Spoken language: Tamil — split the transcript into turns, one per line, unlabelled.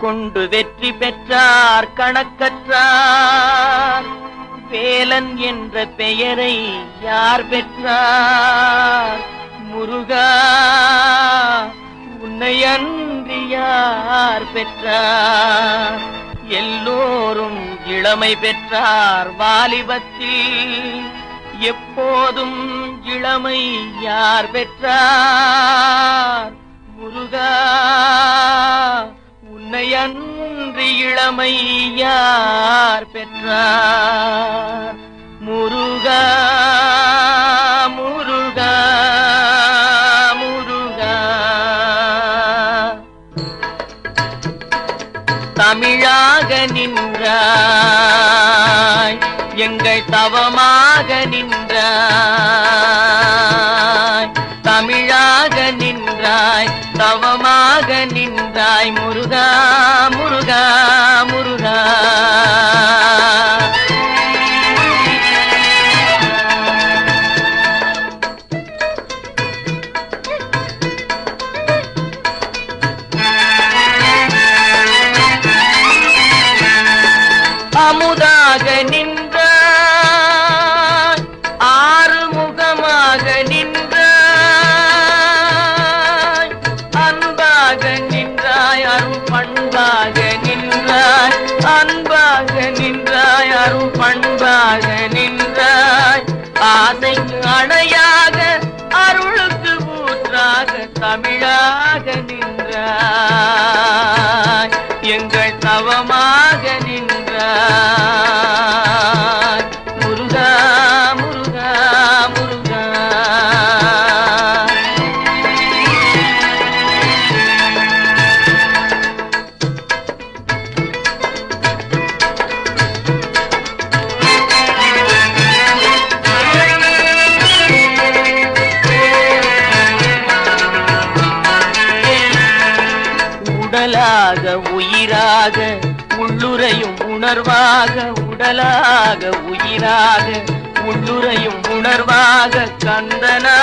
கொண்டு வெற்றி பெற்றார் கணக்கற்றார். வேலன் என்ற பெயரை யார் பெற்றார்? முருகா உன்னை அன்றி யார் பெற்றார்? எல்லோரும் இளமை பெற்றார் வாலிபத்தில். எப்போதும் இளமை யார் பெற்றார்? முருகா இளமை யார் பெற்றார். முருகா முருகா முருகா. தமிழாக நின்றாய் எங்கள் தவமாக நின்றாய். தமிழாக நின்றாய் தவமாக நின்றாய் முருகா முருகா முருகா. அமுதாக நின்றாய். ஆறுமுகமாக நின்றாய். அன்பாக நின்றாய் அருள் பண்பாக நின்றாய். அன்பாக நின்றாய் அருள் பண்பாக நின்றாய். ஆசைக்கு அணையாக அருளுக்கு ஊற்றாக தமிழாக நின்றாய். எங்கள் தவமாக உடலாக உயிராக உள்ளுரையும் உணர்வாக உடலாக உயிராக உள்ளுரையும் உணர்வாக கந்தனாய்